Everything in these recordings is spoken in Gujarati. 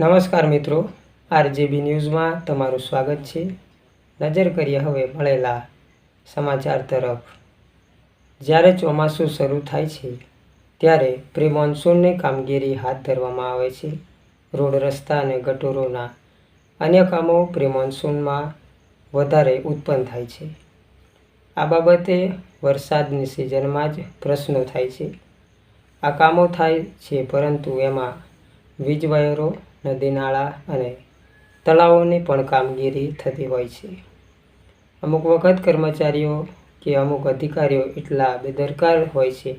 નમસ્કાર મિત્રો, આરજેબી ન્યૂઝમાં તમારું સ્વાગત છે. નજર કરીએ હવે મળેલા સમાચાર તરફ. જ્યારે ચોમાસું શરૂ થાય છે, ત્યારે પ્રી મોન્સૂનની કામગીરી હાથ ધરવામાં આવે છે. રોડ રસ્તા અને ગટોરોના અન્ય કામો પ્રી મોન્સૂનમાં વધારે ઉત્પન્ન થાય છે. આ બાબતે વરસાદની સિઝનમાં જ પ્રશ્નો થાય છે. આ કામો થાય છે, પરંતુ એમાં વીજ વાયરો નદી નાળા અને તળાવોની પણ કામગીરી થતી હોય છે. અમુક વખત કર્મચારીઓ કે અમુક અધિકારીઓ એટલા બેદરકાર હોય છે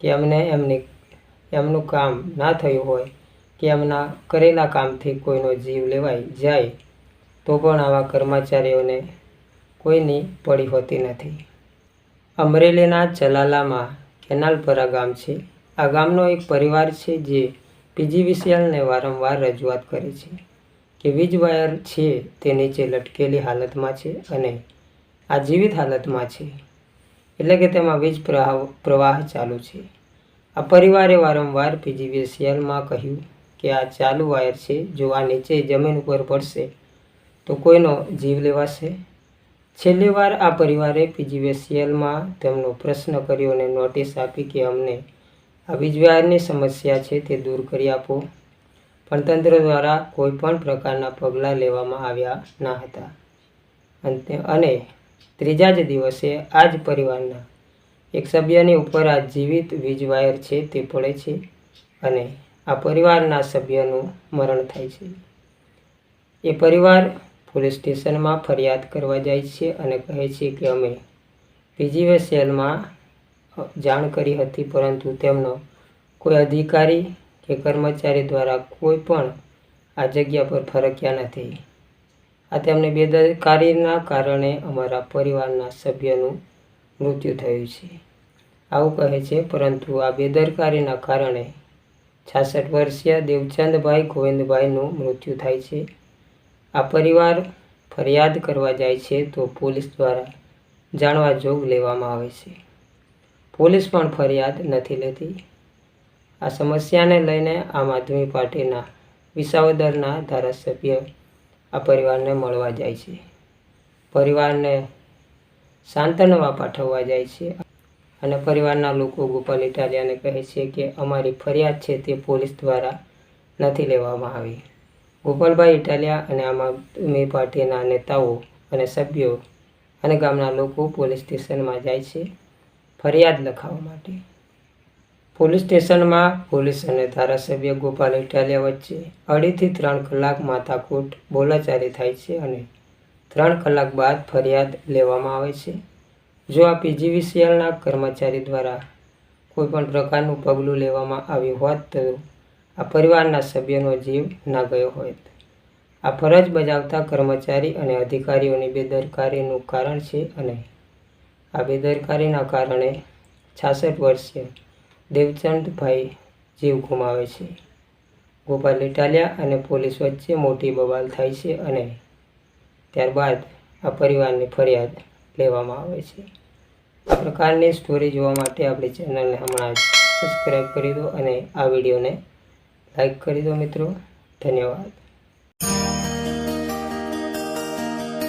કે અમને એમની, એમનું કામ ના થયું હોય કે એમના કરેલા કામથી કોઈનો જીવ લેવાઈ જાય, તો પણ આવા કર્મચારીઓને કોઈની પડી હોતી નથી. અમરેલીના ચલાલામાં કેનાલપરા ગામ છે. આ ગામનો એક પરિવાર છે જે પીજીવીસીએલને વારંવાર રજૂઆત કરી છે કે વીજ વાયર છે તે નીચે લટકેલી હાલતમાં છે અને આ જીવિત હાલતમાં છે. એટલે કે તેમાં વીજ પ્રવાહ પ્રવાહ ચાલુ છે. આ પરિવારે વારંવાર પીજીવીસીએલમાં કહ્યું કે આ ચાલુ વાયર છે, જો આ નીચે જમીન ઉપર પડશે, તો કોઈનો જીવ લેવાશે. છેલ્લી વાર આ પરિવારે પીજીવીસીએલમાં તેમનો પ્રશ્ન કર્યો અને નોટિસ આપી કે અમને આ વીજવાયરની સમસ્યા છે તે દૂર કરી આપો. પણ તંત્ર દ્વારા કોઈ પણ પ્રકારના પગલાં લેવામાં આવ્યા ન હતા. અને ત્રીજા જ દિવસે આ જ પરિવારના એક સભ્યની ઉપર આ જીવિત વીજ વાયર છે તે પડે છે અને આ પરિવારના સભ્યનું મરણ થાય છે. એ પરિવાર પોલીસ સ્ટેશનમાં ફરિયાદ કરવા જાય છે અને કહે છે કે અમે પીજીવીસીએલમાં જાણ કરી હતી, પરંતુ તેમનો કોઈ અધિકારી કે કર્મચારી દ્વારા કોઈ પણ આ જગ્યા પર ફરક્યા નથી. આ તેમની બેદરકારીના કારણે અમારા પરિવારના સભ્યનું મૃત્યુ થયું છે. આવું કહે છે, પરંતુ આ બેદરકારીના કારણે છાસઠ વર્ષીય દેવચંદભાઈ ગોવિંદભાઈનું મૃત્યુ થાય છે. આ પરિવાર ફરિયાદ કરવા જાય છે તો પોલીસ દ્વારા જાણવા જોગ લેવામાં આવે છે. પોલીસ પણ ફરિયાદ નથી લેતી. આ સમસ્યાને લઈને આમ આદમી પાર્ટીના વિસાવદરના ધારાસભ્ય આ પરિવારને મળવા જાય છે. પરિવારને સાંત્વનવા પાઠવવા જાય છે અને પરિવારના લોકો ગોપાલ ઇટાલિયાને કહે છે કે અમારી ફરિયાદ છે તે પોલીસ દ્વારા નથી લેવામાં આવી. ગોપાલભાઈ ઇટાલિયા અને આમ આદમી પાર્ટીના નેતાઓ અને સભ્યો અને ગામના લોકો પોલીસ સ્ટેશનમાં જાય છે. ફરિયાદ લખાવવા માટે. પોલીસ સ્ટેશનમાં પોલીસ અને ધારાસભ્ય ગોપાલ ઇટાલિયા વચ્ચે અઢીથી ત્રણ કલાક માથાકૂટ બોલાચાલી થાય છે અને ત્રણ કલાક બાદ ફરિયાદ લેવામાં આવે છે. જો આ પીજીવીસીએલના કર્મચારી દ્વારા કોઈ પણ પ્રકારનું પગલું લેવામાં આવ્યું હોત તો આ પરિવારના સભ્યનો જીવ ના ગયો હોત. આ ફરજ બજાવતા કર્મચારી અને અધિકારીઓની બેદરકારીનું કારણ છે અને આ બેદરકારીના કારણે છાસઠ વર્ષીય દેવચંદભાઈ જીવ ગુમાવે છે. ગોપાલ ઇટાલિયા અને પોલીસ વચ્ચે મોટી બવાલ થાય છે અને ત્યારબાદ આ પરિવારની ફરિયાદ લેવામાં આવે છે. આ પ્રકારની સ્ટોરી જોવા માટે આપણી ચેનલને હમણાં જ સબસ્ક્રાઈબ કરી દો અને આ વિડીયોને લાઈક કરી દો મિત્રો. ધન્યવાદ.